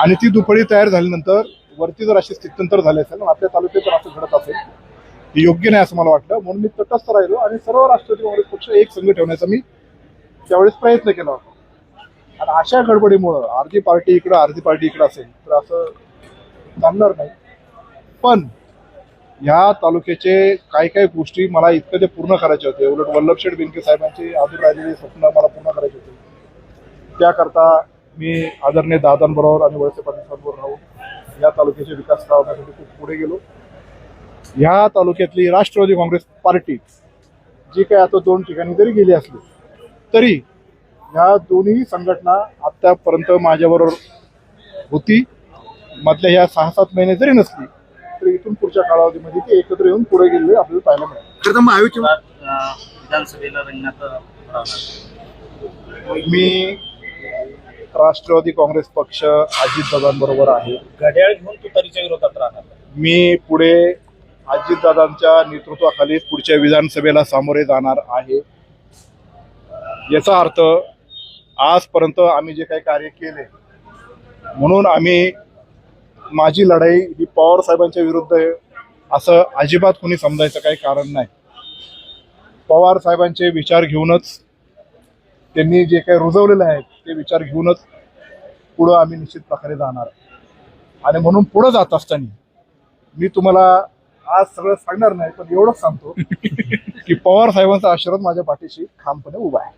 आणि ती दुपळी तयार झाल्यानंतर वरती जर अशी स्थित्यंतर झाले असेल आपल्या तालुक्यात जर असं घडत असेल योग्य नाही असं मला वाटलं. म्हणून मी तटस्थ राहिलो आणि सर्व राष्ट्रवादी काँग्रेस पक्ष एक संघ ठेवण्याचा मी त्यावेळेस प्रयत्न केला होता. आणि अशा गडबडीमुळं अर्धी पार्टी इकडं अर्धी पार्टी इकडं असेल तर असं चालणार नाही. पण ह्या तालुक्याचे काही काही गोष्टी मला इतकं ते पूर्ण करायचे होते. उलट वल्लभशेठ बेनके साहेबांची अधूर राहिलेले स्वप्न मला पूर्ण करायचे होते. त्याकरता मी आदरणीय दादांबरोबर आणि वळसे पाटील राहून या तालुक्याचे विकास करण्यासाठी खूप पुढे गेलो. ह्या तालुक्यातली राष्ट्रवादी काँग्रेस पार्टी जी काय आता दोन ठिकाणी जरी गेली असली तरी ह्या दोन्ही संघटना आतापर्यंत माझ्याबरोबर होती. मधल्या ह्या सहा सात महिने जरी नसली तरी इथून पुढच्या कालावधीमध्ये ते एकत्र येऊन पुढे गेलेले आपल्याला पाहायला मिळेल. विधानसभेला रिंगणात राहणार. मी राष्ट्रवादी काँग्रेस पक्ष अजितदादांबरोबर आहे. घड्याळ घेऊन तुतारीच्या विरोधात राहणार. मी पुढे अजितदादांच्या नेतृत्वाखाली पुढच्या विधानसभेला सामोरे जाणार आहे. याचा अर्थ आजपर्यंत आम्ही जे काही कार्य केले म्हणून आम्ही माझी लढाई ही पवार साहेबांच्या विरुद्ध आहे असं अजिबात कोणी समजायचं काही कारण नाही. पवार साहेबांचे विचार घेऊनच त्यांनी जे काही रुजवलेले आहेत ते विचार घेऊनच पुढं आम्ही निश्चित प्रकारे जाणार. आणि म्हणून पुढं जात असताना मी तुम्हाला आज सगळं सांगणार नाही पण एवढंच सांगतो की पवार साहेबांचा आशीर्वाद माझ्या पाठीशी ठामपणे उभा आहे.